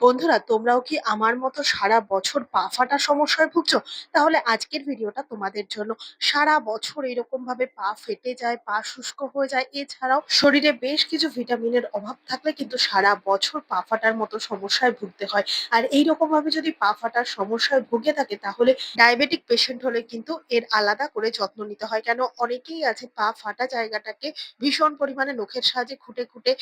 বন্ধুরা, তোমরাও কি আমার মতো সারা বছর পা ফাটার সমস্যায় ভুগছো? তাহলে আজকের ভিডিওটা তোমাদের জন্য। সারা বছর এরকম ভাবে পা ফেটে যায়, পা শুষ্ক হয়ে যায়, এছাড়াও শরীরে বেশ কিছু ভিটামিনের অভাব থাকলে কিন্তু সারা বছর পা ফাটার মতো সমস্যায় ভুগতে হয়। আর এই রকম ভাবে যদি পা ফাটার সমস্যায় ভুগে থাকে, তাহলে ডায়াবেটিক পেশেন্ট হলে কিন্তু এর আলাদা করে যত্ন নিতে হয়। কেন? অনেকেই আছে পা ফাটা জায়গাটাকে ভীষণ পরিমাণে নখের সাহায্যে খুঁটে খুঁটে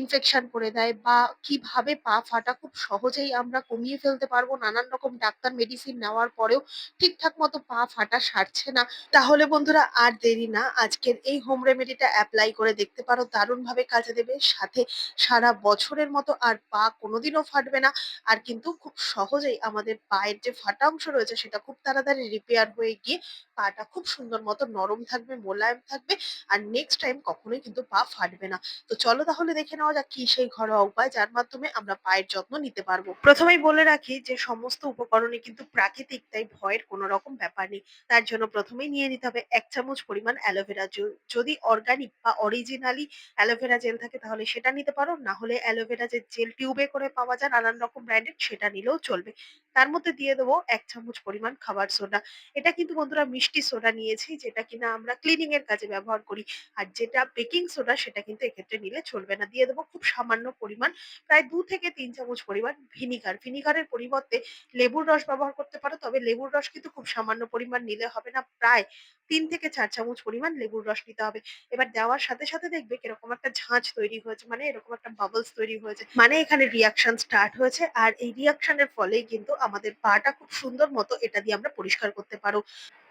ইনফেকশন করে দেয় বা কীভাবে পা ফাটা খুব সহজেই আমরা কমিয়ে ফেলতে পারব। নানান রকম ডাক্তার মেডিসিন নেওয়ার পরেও ঠিকঠাক মতো পা ফাটা সারছে না। তাহলে বন্ধুরা আর দেরি না, আজকের এই হোম রেমেডিটা অ্যাপ্লাই করে দেখতে পারো। দারুণভাবে কাজে দেবে। সাথে সারা বছরের মতো আর পা কোনোদিনও ফাটবে না। আর কিন্তু খুব সহজেই আমাদের পায়ের যে ফাটা অংশ রয়েছে, সেটা খুব তাড়াতাড়ি রিপেয়ার হয়ে গিয়ে পাটা খুব সুন্দর মতো নরম থাকবে, মোলায়েম থাকবে। আর নেক্সট টাইম কখনোই কিন্তু পা ফাটবে না। তো চলো তাহলে দেখে নেওয়া যাক কি সেই ঘরোয়া উপায়, যার মাধ্যমে আমরা পায়ের যত্ন নিতে পারব। প্রথমেই বলে রাখি যে, সমস্ত উপকরণই কিন্তু প্রাকৃতিক, তাই ভয়ের কোনো রকম ব্যাপার নেই। তার জন্য প্রথমেই নিয়ে নিতে হবে এক চামচ পরিমাণ অ্যালোভেরা জেল যদি অর্গানিক বা অরিজিনালি অ্যালোভেরা জেল থাকে তাহলে সেটা নিতে পারো। না হলে অ্যালোভেরা যে জেল টিউবে করে পাওয়া যায় নানান রকম ব্র্যান্ডের সেটা নিলেও চলবে। তার মধ্যে দিয়ে দেবো এক চামচ পরিমাণ খাবার সোডা এটা কিন্তু বন্ধুরা মিষ্টি সোডা নিয়েছি, যেটা কিনা আমরা ক্লিনিং এর কাজে ব্যবহার করি। আর যেটা বেকিং সোডা সেটা কিন্তু এক্ষেত্রে নিলে চলবে না। দিয়ে দেবো খুব সামান্য পরিমাণ, প্রায় দু থেকে তিন চামচ পরিমাণ ভিনিগার। ভিনিগারের পরিবর্তে লেবুর রস ব্যবহার করতে পারো, তবে লেবুর রস কিন্তু খুব সামান্য পরিমাণ নিলে হবে না। প্রায় তিন থেকে চার চামচ পরিমাণ লেবুর রস নিতে হবে। এবার দেওয়ার সাথে সাথে দেখবে কীরকম একটা ঝাঁঝ তৈরি হয়েছে মানে এরকম একটা বাবলস তৈরি হয়েছে। মানে এখানে রিয়াকশন স্টার্ট হয়েছে, আর এই রিয়াকশনের ফলেই কিন্তু আমাদের পাটা খুব সুন্দর মতো এটা দিয়ে আমরা পরিষ্কার করতে পারো।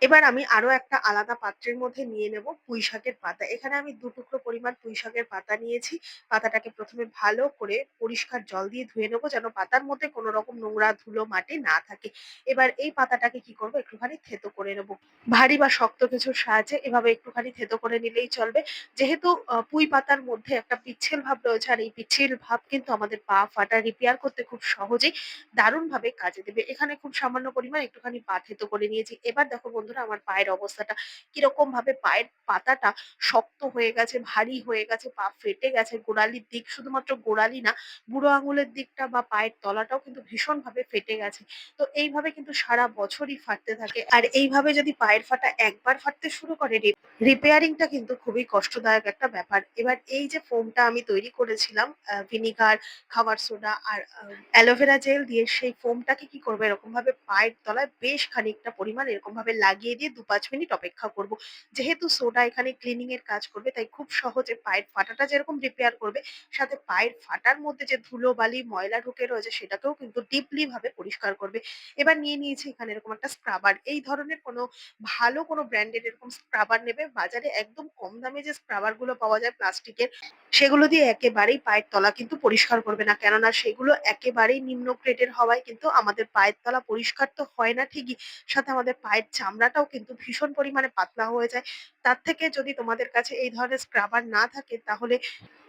এবার আমি আরও একটা আলাদা পাত্রের মধ্যে নিয়ে নেব, পুঁই শাকের পাতা। এখানে আমি দু টুকরো পরিমাণ পুঁই শাকের পাতা নিয়েছি। পাতাটাকে প্রথমে ভালো করে পরিষ্কার জল দিয়ে ধুয়ে নেব যেন পাতার মধ্যে কোনো রকম নোংরা ধুলো মাটি না থাকে। এবার এই পাতাটাকে কি করব? একটুখানি থেতো করে নেব। ভারী বা শক্ত কিছুর সাহায্যে এভাবে একটুখানি থেতো করে নিলেই চলবে। যেহেতু পুঁই পাতার মধ্যে একটা পিচ্ছিল ভাব রয়েছে আর এই পিচ্ছিল ভাব কিন্তু আমাদের পা ফাটা রিপেয়ার করতে খুব সহজেই দারুণ ভাবে কাজে দেবে। এখানে খুব সামান্য পরিমাণ একটুখানি পা থেতো করে নিয়েছি। এবার দেখো বন্ধুরা, আমার পায়ের অবস্থাটা কীরকম ভাবে পায়ের পাতাটা শক্ত হয়ে গেছে, ভারী হয়ে গেছে, পা ফেটে গেছে। গোড়ালির দিক শুধুমাত্র গোড়ালি না, বুড়ো আঙুলের দিকটা বা পায়ের তলাটাও কিন্তু ভীষণ ভাবে ফেটে গেছে। তো এইভাবে কিন্তু সারা বছরই ফাটতে থাকে। আর এইভাবে যদি পায়ের ফাটা একবার ফাটতে শুরু করে রিপেয়ারিংটা কিন্তু খুবই কষ্টদায়ক একটা ব্যাপার। এবার এই যে ফোমটা আমি তৈরি করেছিলাম ভিনিগার খাবার সোডা আর অ্যালোভেরা জেল দিয়ে সেই ফোমটাকে কি করব? এরকম ভাবে পায়ের তলায় বেশ খানিকটা পরিমাণ এরকম ভাবে লাগিয়ে দিয়ে দু পাঁচ মিনিট অপেক্ষা করব। যেহেতু সোডা এখানে ক্লিনিং এর কাজ করবে, তাই খুব সহজে পায়ের ফাটাটা যেরকম রিপেয়ার করবে, সাথে পায়ের ফাটার মধ্যে যে ধুলো, বালি ময়লা ঢুকে রয়েছে সেটাকেও কিন্তু ডিপলি ভাবে পরিষ্কার করবে। এবার নিয়ে নিয়েছি এখানে এরকম একটা স্ক্রাবার এই ধরনের কোনো ভালো কোনো ব্র্যান্ডের এরকম স্ক্রাবার নেবে? বাজারে একদম কম দামে যে স্ক্রাবারগুলো পাওয়া যায় প্লাস্টিকের সেগুলো দিয়ে একেবারেই পায়ের তলা কিন্তু পরিষ্কার করবে না। কেননা সেগুলো একেবারেই নিম্ন গ্রেডের হওয়ায় কিন্তু আমাদের পায়ের তলা পরিষ্কার তো হয় না ঠিকই, সাথে আমাদের পায়ের চামড়াটাও কিন্তু ভীষণ পরিমাণে পাতলা হয়ে যায়। তার থেকে যদি তোমাদের কাছে এই ধরনের স্ক্রাবার না থাকে, তাহলে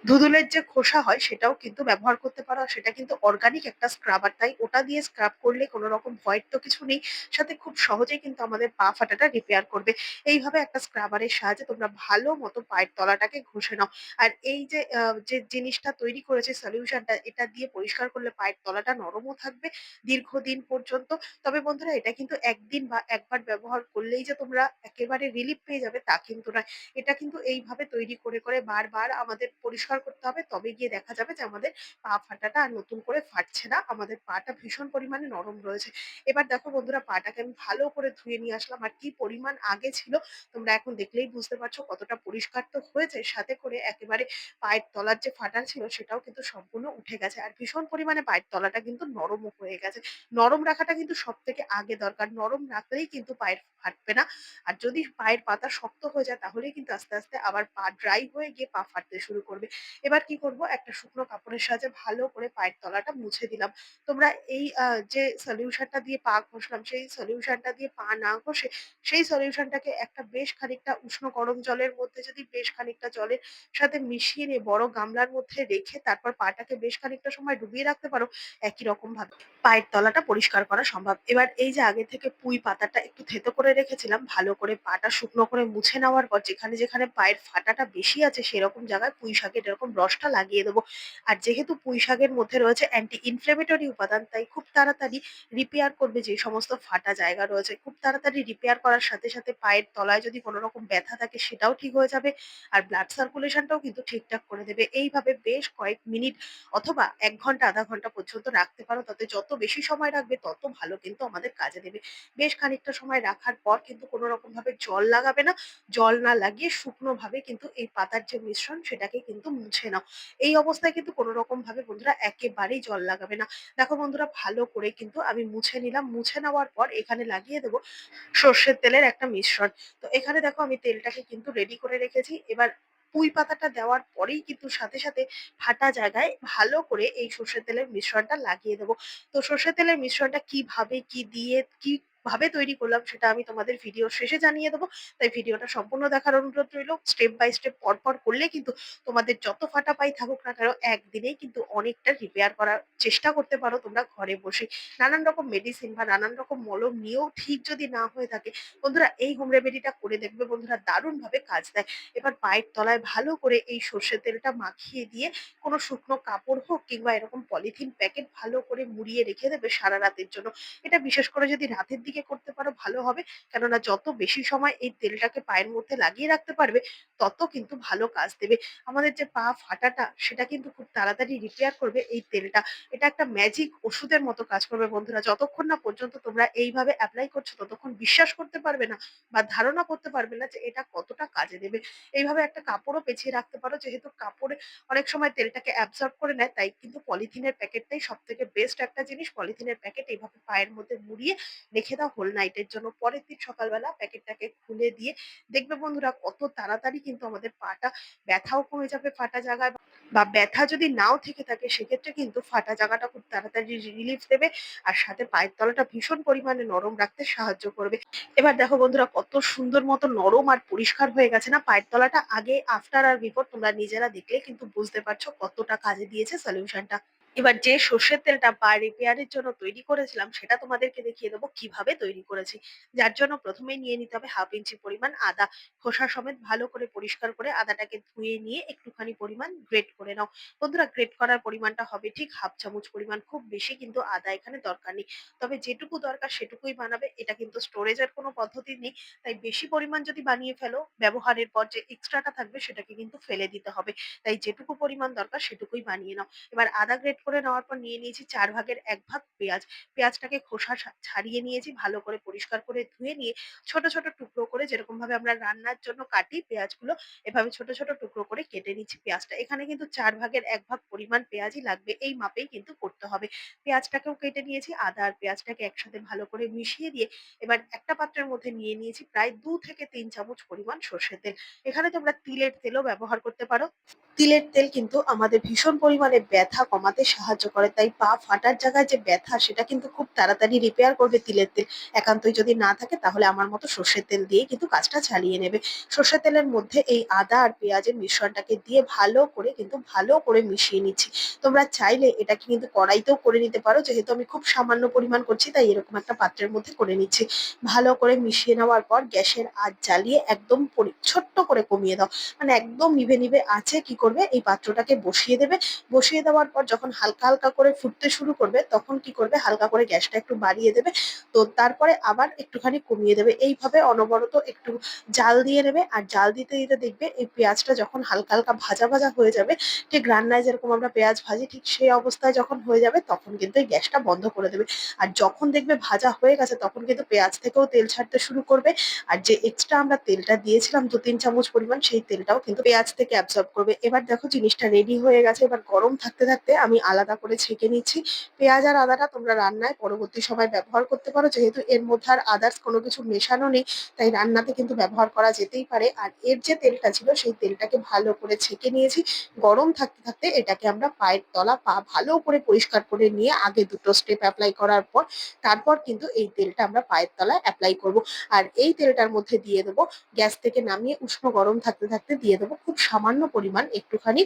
ধুদুলের যে খোসা হয় সেটাও কিন্তু ব্যবহার করতে পারো। সেটা কিন্তু অর্গানিক একটা স্ক্রাবার তাই ওটা দিয়ে স্ক্রাব করলে কোনো রকম ভয়ের তো কিছু নেই। সাথে খুব সহজেই কিন্তু আমাদের পা ফাটাটা রিপেয়ার করবে। এইভাবে একটা স্ক্রাবারের সাহায্যে তোমরা ভালো মতো পায়ের তলাটাকে ঘষে নাও। আর এই যে যে জিনিসটা তৈরি করেছে সলিউশনটা এটা দিয়ে পরিষ্কার করলে পায়ের তলাটা নরমও থাকবে দীর্ঘদিন পর্যন্ত। তবে বন্ধুরা, এটা কিন্তু একদিন বা একবার ব্যবহার করলেই যে তোমরা একেবারে রিলিফ পেয়ে যাবে তা কিন্তু নয়। এটা কিন্তু এইভাবে তৈরি করে করে বারবার আমাদের পরিষ্কার করতে হবে। তবে গিয়ে দেখা যাবে যে আমাদের পা ফাটাটা আর নতুন করে ফাটছে না। আমাদের পাটা ভীষণ পরিমাণে নরম রয়েছে। এবার দেখো বন্ধুরা, পাটাকে আমি ভালো করে ধুয়ে নিয়ে আসলাম। আর কি পরিমাণ আগে ছিল, তোমরা এখন দেখলেই বুঝতে পারছ কতটা পরিষ্কার তো হয়েছে। সাথে করে একেবারে পায়ের তলার যে ফাটা ছিল, সেটাও কিন্তু সম্পূর্ণ উঠে গেছে। আর ভীষণ পরিমাণে পায়ের তলাটা কিন্তু নরমও হয়ে গেছে। নরম রাখাটা কিন্তু সব থেকে আগে দরকার। নরম রাখলেই কিন্তু পায়ের ফাটবে না। আর যদি পায়ের পাতা শক্ত হয়ে যায়, তাহলেই কিন্তু আস্তে আস্তে আবার পা ড্রাই হয়ে গিয়ে পা ফাটতে শুরু করবে। এবার কি করব? একটা শুকনো কাপড়ের সাহায্যে ভালো করে পায়ের তলাটা মুছে দিলাম। তোমরা এই যে সলিউশনটা দিয়ে পা ঘষলাম, সেই সলিউশনটা দিয়ে পা না ঘষে, সেই সলিউশনটাকে একটা বেশ খানিকটা উষ্ণ গরম জলের মধ্যে যদি বেশ খানিকটা জলের সাথে মিশিয়ে নিয়ে বড় গামলার মধ্যে রেখে তারপর পাটাকে বেশ খানিকটা সময় ডুবিয়ে রাখতে পারো, একই রকম ভাবে। পায়ের তলাটা পরিষ্কার করা সম্ভব। এবার এই যে আগে থেকে পুঁই পাতাটা একটু থেতো করে করে রেখেছিলাম, ভালো করে পাটা শুকনো করে মুছে নেওয়ার পর যেখানে যেখানে পায়ের ফাটাটা বেশি আছে, সেরকম জায়গায় পুঁই শাকের এরকম রসটা লাগিয়ে দেবো। আর যেহেতু পুঁই শাকের মধ্যে রয়েছে অ্যান্টি ইনফ্লেমেটরি উপাদান, তাই খুব তাড়াতাড়ি রিপেয়ার করবে যে সমস্ত ফাটা জায়গা রয়েছে। খুব তাড়াতাড়ি রিপেয়ার করার সাথে সাথে পায়ের তলায় যদি কোনো রকম ব্যথা থাকে সেটাও ঠিক হয়ে যাবে আর ব্লাড সার্কুলেশনটাও কিন্তু ঠিকঠাক করে দেবে। এইভাবে বেশ কয়েক মিনিট অথবা এক ঘণ্টা, আধা ঘণ্টা পর্যন্ত রাখতে পারো। তাতে যত বেশি সময় রাখবে তত ভালো কিন্তু আমাদের কাজে দেবে। বেশ খানিকটা সময় রাখার পর কিন্তু কোনো রকম ভাবে জল লাগাবে না। জল না লাগিয়ে শুকনো ভাবে কিন্তু এই পাতার যে মিশ্রণ সেটাকে কিন্তু মুছে নাও। এই অবস্থায় কিন্তু কোনো রকম ভাবে বন্ধুরা একেবারেই জল লাগাবে না। দেখো বন্ধুরা, ভালো করে কিন্তু আমি মুছে নিলাম। মুছে নেওয়ার পর এখানে লাগিয়ে দেবো সর্ষের তেলের একটা মিশ্রণ। তো এখানে দেখো আমি তেলটাকে কিন্তু রেডি করে রেখেছি। এবার পুঁই পাতাটা দেওয়ার পরেই কিন্তু সাথে সাথে ফাটা জায়গায় ভালো করে এই সর্ষের তেলের মিশ্রণটা লাগিয়ে দেবো। তো সর্ষের তেলের মিশ্রণটা কীভাবে, কি দিয়ে, কি ভাবে তৈরি করলাম, সেটা আমি তোমাদের ভিডিও শেষে জানিয়ে দেবো। তাই ভিডিওটা সম্পূর্ণ দেখার অনুরোধ রইল। স্টেপ বাই স্টেপ পর পর করলে কিন্তু তোমাদের যত ফাটা পাই থাকুক না কেন, একদিনেই কিন্তু অনেকটা রিপেয়ার করার চেষ্টা করতে পারো তোমরা ঘরে বসে। নানান রকম মেডিসিন বা নানান রকম মলম নিয়েও ঠিক যদি না হয়ে থাকে, বন্ধুরা এই হোম রেমেডিটা করে দেখবে, বন্ধুরা দারুণ ভাবে কাজ দেয়। এবার পায়ের তলায় ভালো করে এই সর্ষের তেলটা মাখিয়ে দিয়ে কোনো শুকনো কাপড় হোক কিংবা এরকম পলিথিন প্যাকেট ভালো করে মুড়িয়ে রেখে দেবে সারা রাতের জন্য। এটা বিশেষ করে যদি রাতের দিকে করতে পারো, ভালো হবে। কেননা যত বেশি সময় এই তেলটাকে পায়ের মধ্যে লাগিয়ে রাখতে পারবে, তত কিন্তু ভালো কাজ দেবে। আমাদের যে পা ফাটাটা, সেটা কিন্তু খুব তাড়াতাড়ি রিপেয়ার করবে এই তেলটা। এটা একটা ম্যাজিক ওষুধের মতো কাজ করবে বন্ধুরা। যতক্ষণ না পর্যন্ত তোমরা এইভাবে অ্যাপ্লাই করছ, ততক্ষণ বিশ্বাস করতে পারবে না বা ধারণা করতে পারবে না যে এটা কতটা কাজে দেবে। এইভাবে একটা কাপড়ও পেঁচিয়ে রাখতে পারো, যেহেতু কাপড়ে অনেক সময় তেলটাকে অ্যাবজর্ব করে নেয়, তাই কিন্তু পলিথিনের প্যাকেটটাই সব থেকে বেস্ট একটা জিনিস। পলিথিনের প্যাকেট এইভাবে পায়ের মধ্যে মুড়িয়ে রেখে দাও হোল নাইটের জন্য পরের দিন সকালবেলা প্যাকেটটাকে খুলে দিয়ে দেখবে বন্ধুরা কত তাড়াতাড়ি কিন্তু আমাদের পাটা ব্যথাও কমে যাবে ফাটা জায়গায় বা ব্যথা যদি নাও থেকে থাকে সেক্ষেত্রে কিন্তু ফাটা জায়গাটা খুব তাড়াতাড়ি রিলিফ দেবে আর সাথে পায়ের তলাটা ভীষণ পরিমাণে নরম রাখতে সাহায্য করবে। এবার দেখো বন্ধুরা কত সুন্দর মতো নরম আর পরিষ্কার হয়ে গেছে না? পায়ের তলাটা আগে আফটার আর বিফোর তোমরা নিজেরা দেখলে কিন্তু বুঝতে পারছ কতটা কাজে দিয়েছে সলিউশনটা এবার যে সর্ষের তেলটা পা রিপেয়ারের জন্য তৈরি করেছিলাম, সেটা তোমাদেরকে দেখিয়ে দেবো কীভাবে তৈরি করেছি। যার জন্য প্রথমে নিয়ে নিতে হবে হাফ ইঞ্চি পরিমাণ আদা। খোসা সমেত ভালো করে পরিষ্কার করে আদাটাকে ধুয়ে নিয়ে একটুখানি পরিমাণ গ্রেট করে নাও। বন্ধুরা গ্রেট করার পরিমাণটা হবে ঠিক হাফ চামচ পরিমাণ। খুব বেশি কিন্তু আদা এখানে দরকার নেই। তবে যেটুকু দরকার সেটুকুই বানাবে। এটা কিন্তু স্টোরেজের কোনো পদ্ধতি নেই। তাই বেশি পরিমাণ যদি বানিয়ে ফেলো, ব্যবহারের পর যে এক্সট্রাটা থাকবে সেটাকে কিন্তু ফেলে দিতে হবে। তাই যেটুকু পরিমাণ দরকার সেটুকুই বানিয়ে নাও। এবার আদা গ্রেট করে নেওয়ার পর নিয়ে নিয়েছি চার ভাগের এক ভাগ পেঁয়াজ। পেঁয়াজটাকে খোসা ছাড়িয়ে নিয়েছি, ভালো করে পরিষ্কার করে ধুয়ে নিয়ে ছোট ছোট টুকরো করে যেরকম ভাবে আমরা রান্নার জন্য কাটি পেঁয়াজগুলো, এভাবে ছোট ছোট টুকরো করে কেটে নিচ্ছি পেঁয়াজটা। এখানে কিন্তু চার ভাগের এক ভাগ পরিমাণ পেঁয়াজই লাগবে, এই মাপেই কিন্তু করতে হবে। পেঁয়াজটাকেও কেটে নিয়েছি, আদা আর পেঁয়াজটাকে একসাথে ভালো করে মিশিয়ে দিয়ে এবার একটা পাত্রের মধ্যে নিয়ে নিয়েছি প্রায় দু থেকে তিন চামচ পরিমাণ সর্ষের তেল। এখানে তোমরা তিলের তেলও ব্যবহার করতে পারো। তিলের তেল কিন্তু আমাদের ভীষণ পরিমাণে ব্যথা কমাতে সাহায্য করে। তাই পা ফাটার জায়গায় যে ব্যথা, সেটা কিন্তু খুব তাড়াতাড়ি রিপেয়ার করবে তিলের তেল। একান্তই যদি না থাকে, তাহলে আমার মতো সর্ষের তেল দিয়ে কিন্তু কাজটা চালিয়ে নেবে। সর্ষের তেলের মধ্যে এই আদা আর পেঁয়াজের মিশ্রণটাকে দিয়ে ভালো করে কিন্তু ভালো করে মিশিয়ে নিচ্ছি। তোমরা চাইলে এটাকে কিন্তু কড়াইতেও করে নিতে পারো। যেহেতু আমি খুব সামান্য পরিমাণ করছি, তাই এরকম একটা পাত্রের মধ্যে করে নিচ্ছি। ভালো করে মিশিয়ে নেওয়ার পর গ্যাসের আঁচ জ্বালিয়ে একদম ছোট্ট করে কমিয়ে দাও। মানে একদম নিভে নিভে আছে, কি করবে, এই পাত্রটাকে বসিয়ে দেবে। বসিয়ে দেওয়ার পর যখন হালকা হালকা করে ফুটতে শুরু করবে, তখন কি করবে? হালকা করে গ্যাসটা একটু বাড়িয়ে দেবে। তো তারপরে আবার একটুখানি কমিয়ে দেবে। এইভাবে অনবরত একটু জাল দিয়ে নেবে। আর জাল দিতে দিতে দেখবে এই পেঁয়াজটা যখন হালকা হালকা ভাজা ভাজা হয়ে যাবে, ঠিক রান্নায় যেরকম আমরা পেঁয়াজ ভাজি, ঠিক সেই অবস্থায় যখন হয়ে যাবে, তখন কিন্তু এই গ্যাসটা বন্ধ করে দেবে। আর যখন দেখবে ভাজা হয়ে গেছে, তখন কিন্তু পেঁয়াজ থেকেও তেল ছাড়তে শুরু করবে। আর যে এক্সট্রা আমরা তেলটা দিয়েছিলাম দু তিন চামচ পরিমাণ, সেই তেলটাও কিন্তু পেঁয়াজ থেকে অ্যাবজর্ব করবে। এবার দেখো জিনিসটা রেডি হয়ে গেছে। এবার গরম থাকতে থাকতে আমি আলাদা করে ছেঁকে নিচ্ছি। পেঁয়াজ আর আদাটা তোমরা রান্নায় পরবর্তী সময় ব্যবহার করতে পারো। যেহেতু এর মধ্যে আর আদার্স কোনো কিছু মেশানো নেই, তাই রান্নাতে কিন্তু ব্যবহার করা যেতেই পারে। আর এর যে তেলটা ছিল, সেই তেলটাকে ভালো করে ছেঁকে নিয়েছি। গরম থাকতে থাকতে এটাকে আমরা পায়ের তলা পা ভালো করে পরিষ্কার করে নিয়ে আগে দুটো স্টেপ অ্যাপ্লাই করার পর, তারপর কিন্তু এই তেলটা আমরা পায়ের তলায় অ্যাপ্লাই করব। আর এই তেলটার মধ্যে দিয়ে দেবো গ্যাস থেকে নামিয়ে উষ্ণ গরম থাকতে থাকতে দিয়ে দেবো খুব সামান্য পরিমাণ একটুখানি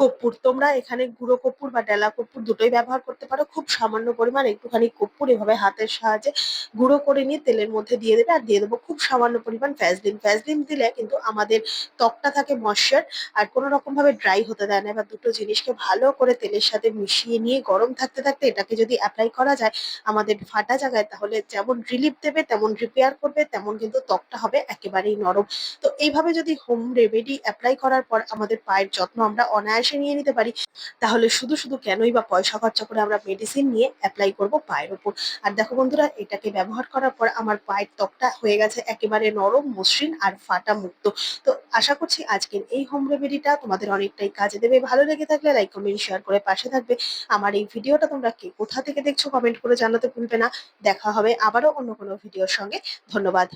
কর্পূর। তোমরা এখানে গুঁড়ো কর্পূর বা ডেলা কর্পূর দুটোই ব্যবহার করতে পারো। খুব সামান্য পরিমাণ একটুখানি কর্পূর এভাবে হাতের সাহায্যে গুঁড়ো করে নিয়ে তেলের মধ্যে দিয়ে দেবে আর দিয়ে দেবো খুব সামান্য পরিমাণ ভ্যাসলিন ভ্যাসলিন দিলে কিন্তু আমাদের ত্বকটা থাকে ময়শ্চার আর কোনো রকম ভাবে ড্রাই হতে দেয় না এবার দুটো জিনিসকে ভালো করে তেলের সাথে মিশিয়ে নিয়ে গরম থাকতে থাকতে এটাকে যদি অ্যাপ্লাই করা যায় আমাদের ফাটা জায়গায় তাহলে যেমন রিলিফ দেবে, তেমন রিপেয়ার করবে, তেমন কিন্তু ত্বকটা হবে একেবারেই নরম। তো এইভাবে যদি হোম রেমেডি অ্যাপ্লাই করার পর আমাদের পায়ের যত্ন আমরা অনায়াসে নিয়ে নিতে পারি। তাহলে শুধু শুধু কেনই বা পয়সা খরচা করে আমরা মেডিসিন নিয়ে অ্যাপ্লাই করব পায়ের ওপর। আর দেখো বন্ধুরা, এটাকে ব্যবহার করার পর আমার পায়ের ত্বকটা হয়ে গেছে একেবারে নরম, মসৃণ আর ফাটা মুক্ত। তো আশা করছি আজকের এই হোম রেমেডিটা তোমাদের অনেকটাই কাজে দেবে। ভালো লেগে থাকলে লাইক কমেন্ট শেয়ার করে পাশে থাকবে। আমার এই ভিডিওটা তোমরা কে কোথা থেকে দেখছ কমেন্ট করে জানাতে ভুলবে না। দেখা হবে আবারও অন্য কোনো ভিডিওর সঙ্গে। ধন্যবাদ।